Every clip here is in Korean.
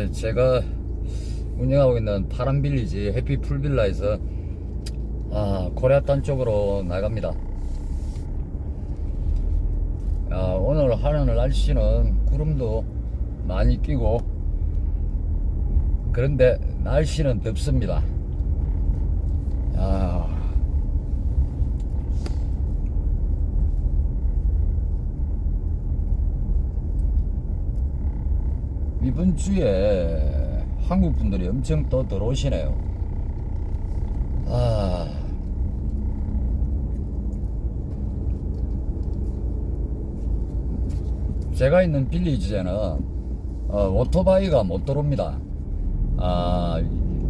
예, 제가 운영하고 있는 파란빌리지 해피 풀빌라에서 아, 코리아탄 쪽으로 나갑니다. 아, 오늘 하늘 날씨는 구름도 많이 끼고 그런데 날씨는 덥습니다. 아, 이번 주에 한국 분들이 엄청 또 들어오시네요. 아. 제가 있는 빌리지에는 어, 오토바이가 못 들어옵니다. 아,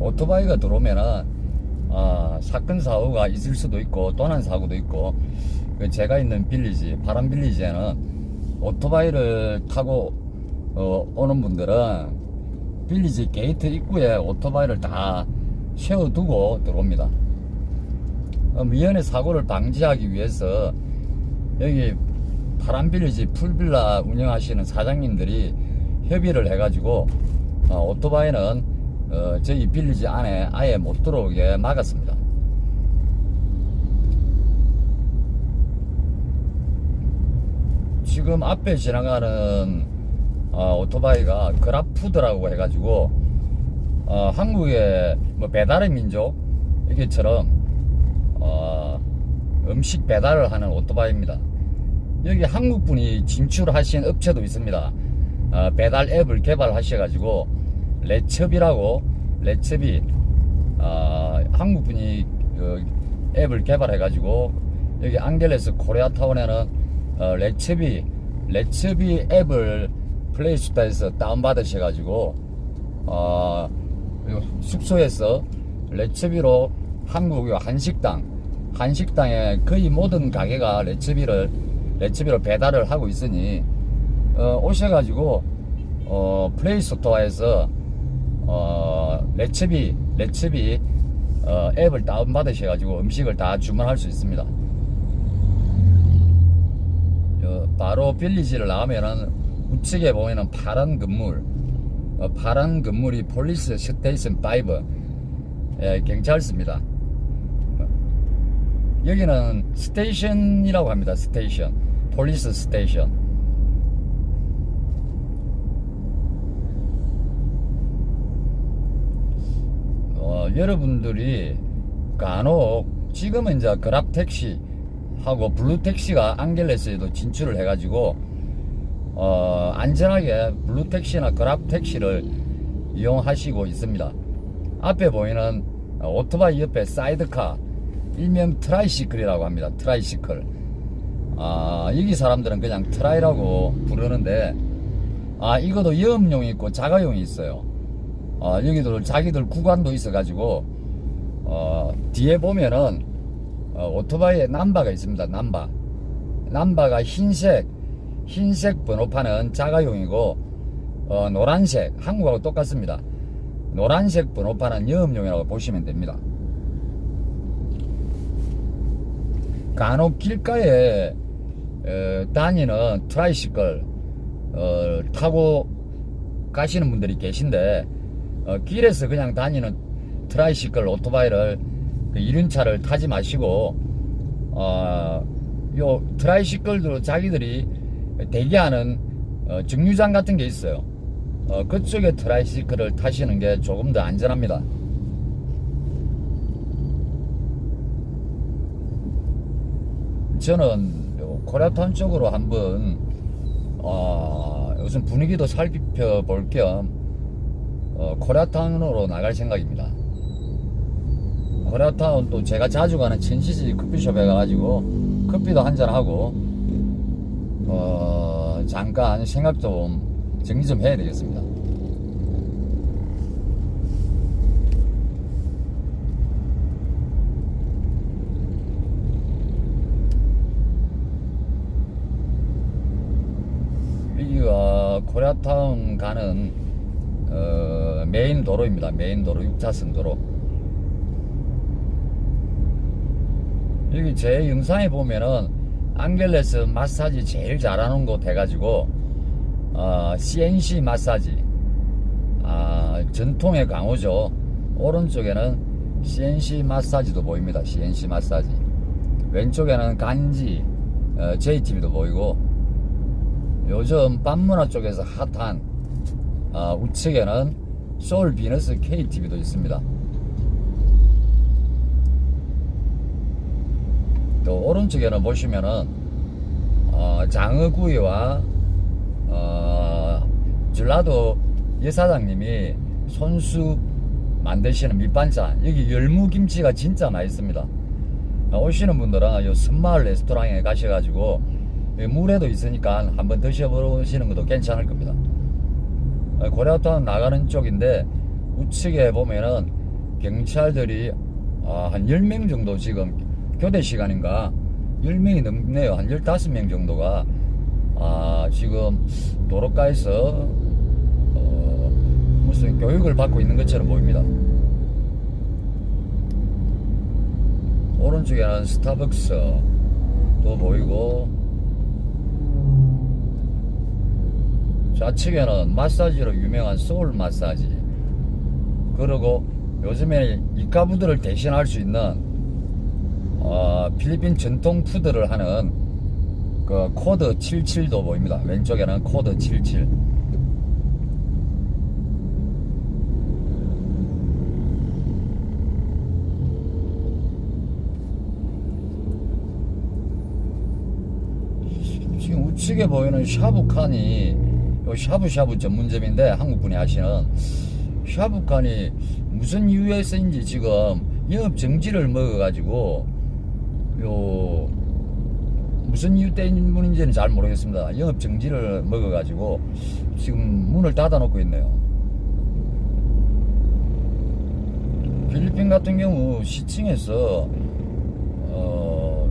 오토바이가 들어오면은 아, 사건 사고가 있을 수도 있고 또난 사고도 있고 그 제가 있는 빌리지 파란 빌리지에는 오토바이를 타고 어, 오는 분들은 빌리지 게이트 입구에 오토바이를 다 세워두고 들어옵니다. 어, 미연의 사고를 방지하기 위해서 여기 파란 빌리지 풀빌라 운영하시는 사장님들이 협의를 해가지고 어, 오토바이는 어, 저희 빌리지 안에 아예 못 들어오게 막았습니다. 지금 앞에 지나가는 어, 오토바이가 그라푸드라고 해가지고 어, 한국의 뭐 배달의 민족 이게처럼 어, 음식 배달을 하는 오토바이입니다. 여기 한국 분이 진출하신 업체도 있습니다. 어, 배달 앱을 개발하셔가지고 레첩이라고 레첩이 어, 한국 분이 그 앱을 개발해가지고 여기 앙겔레스 코리아타운에는 어, 레첩이 레첩이 앱을 플레이스토어에서 다운받으셔가지고 어, 요 숙소에서 레츠비로 한국 요 한식당 한식당에 거의 모든 가게가 레츠비를 레츠비로 배달을 하고 있으니 어, 오셔가지고 어, 플레이스토어에서 어, 레츠비 레츠비 어, 앱을 다운받으셔가지고 음식을 다 주문할 수 있습니다. 어, 바로 빌리지를 나오면은 우측에 보이는 파란 건물 어, 파란 건물이 폴리스 스테이션 5 예, 경찰서입니다. 어, 여기는 스테이션이라고 합니다 스테이션. 폴리스 스테이션. 어, 여러분들이 간혹 지금은 이제 그랍 택시 하고 블루 택시가 앙겔레스에도 진출을 해가지고 어, 안전하게 블루 택시나 그랍 택시를 이용하시고 있습니다. 앞에 보이는 오토바이 옆에 사이드카 일명 트라이시클이라고 합니다. 트라이시클. 아, 여기 사람들은 그냥 트라이라고 부르는데 아, 이것도 여음용이 있고 자가용이 있어요. 아, 여기도 자기들 구간도 있어가지고 어, 뒤에 보면은 어, 오토바이에 남바가 있습니다. 남바. 남바가 흰색 흰색 번호판은 자가용이고 어, 노란색 한국하고 똑같습니다. 노란색 번호판은 여음용이라고 보시면 됩니다. 간혹 길가에 어, 다니는 트라이시클 어, 타고 가시는 분들이 계신데 어, 길에서 그냥 다니는 트라이시클 오토바이를 그 이륜차를 타지 마시고 어, 요 트라이시클도 자기들이 대기하는 어, 정류장 같은 게 있어요. 어, 그쪽에 트라이시클을 타시는 게 조금 더 안전합니다. 저는 요 코리아타운 쪽으로 한번 어, 요즘 분위기도 살펴볼 겸 어, 코리아타운으로 나갈 생각입니다. 코리아타운 또 제가 자주 가는 천시지 커피숍에 가가지고 커피도 한잔하고 어, 잠깐 생각 좀 정리 좀 해야 되겠습니다. 여기가 코리아타운 가는 어, 메인 도로입니다. 메인 도로 6차선 도로. 여기 제 영상에 보면은 앙겔레스 마사지 제일 잘하는 곳 해가지고 어, CNC 마사지 아, 전통의 강호죠. 오른쪽에는 CNC 마사지도 보입니다. CNC 마사지. 왼쪽에는 간지, 어, JTB도 보이고, 요즘 빤문화 쪽에서 핫한 아, 우측에는 소울 비너스 KTV도 있습니다. 또 오른쪽에는 보시면은 어, 장어구이와 어, 전라도 여사장님이 손수 만드시는 밑반찬 여기 열무김치가 진짜 맛있습니다. 어, 오시는 분들은 요 섬마을 레스토랑에 가셔가지고 이 물에도 있으니까 한번 드셔보시는 것도 괜찮을 겁니다. 어, 고려타운 나가는 쪽인데 우측에 보면은 경찰들이 아, 한 10명 정도 지금 교대 시간인가 10명이 넘네요. 한 15명 정도가 아, 지금 도로가에서 어, 무슨 교육을 받고 있는 것처럼 보입니다. 오른쪽에는 스타벅스도 보이고 좌측에는 마사지로 유명한 소울 마사지 그리고 요즘에 이카부들을 대신할 수 있는 어, 필리핀 전통 푸드를 하는 그 코드 77도 보입니다. 왼쪽에는 코드 77. 지금 우측에 보이는 샤브칸이 요 샤브샤브 전문점인데 한국분이 하시는 샤브칸이 무슨 이유에서인지 지금 영업 정지를 먹어가지고 요 무슨 이유 때문인지는 잘 모르겠습니다. 영업 정지를 먹어가지고 지금 문을 닫아놓고 있네요. 필리핀 같은 경우 시청에서 어,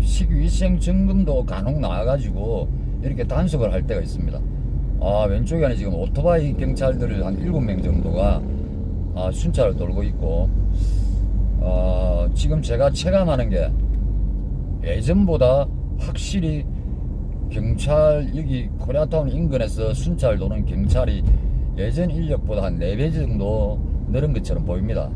식위생 점검도 간혹 나와가지고 이렇게 단속을 할 때가 있습니다. 아 왼쪽에는 지금 오토바이 경찰들 한 7명 정도가 아, 순찰을 돌고 있고 어, 지금 제가 체감하는 게 예전보다 확실히 경찰 여기 코리아타운 인근에서 순찰 도는 경찰이 예전 인력보다 한 4배 정도 늘은 것처럼 보입니다.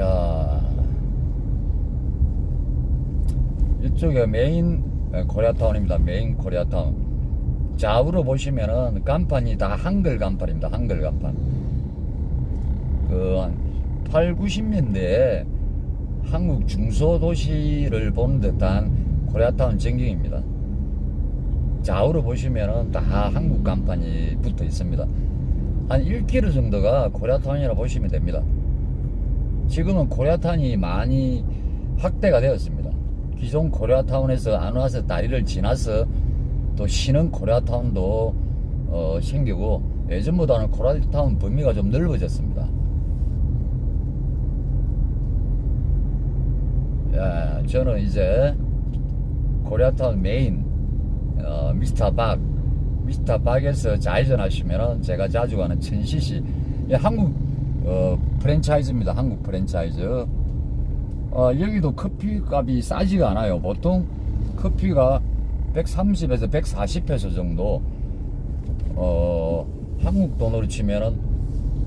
야 이쪽에 메인 에, 코리아타운입니다. 메인 코리아타운. 좌우로 보시면은 간판이 다 한글 간판입니다. 한글 간판. 그한 8, 90년대에 한국 중소도시를 본 듯한 코리아타운 전경입니다. 좌우로 보시면은 다 한국 간판이 붙어 있습니다. 한 1km 정도가 코리아타운이라 보시면 됩니다. 지금은 코리아타운이 많이 확대가 되었습니다. 기존 코리아타운에서 안 와서 다리를 지나서 또 신흥 코리아타운도 어, 생기고 예전보다는 코리아타운 범위가 좀 넓어졌습니다. 야, 저는 이제 코리아타운 메인 어, 미스터 박 미스터 박에서 좌회전하시면은 제가 자주 가는 천시시 예, 한국 어, 프랜차이즈입니다. 한국 프랜차이즈. 어, 여기도 커피 값이 싸지가 않아요. 보통 커피가 130에서 140페소 정도, 어, 한국 돈으로 치면은,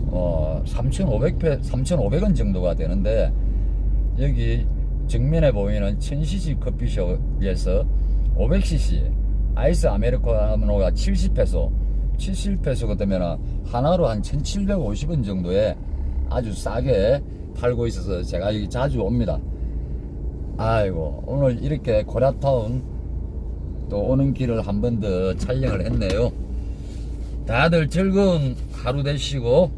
어, 3,500페, 3,500원 정도가 되는데, 여기 정면에 보이는 1000cc 커피숍에서 500cc 아이스 아메리카노가 70페소, 70페소가 되면 하나로 한 1750원 정도에 아주 싸게 팔고 있어서 제가 여기 자주 옵니다. 아이고, 오늘 이렇게 고라타운 또 오는 길을 한 번 더 촬영을 했네요. 다들 즐거운 하루 되시고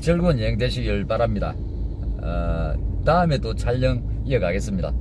즐거운 여행 되시길 바랍니다. 어, 다음에 또 촬영 이어가겠습니다.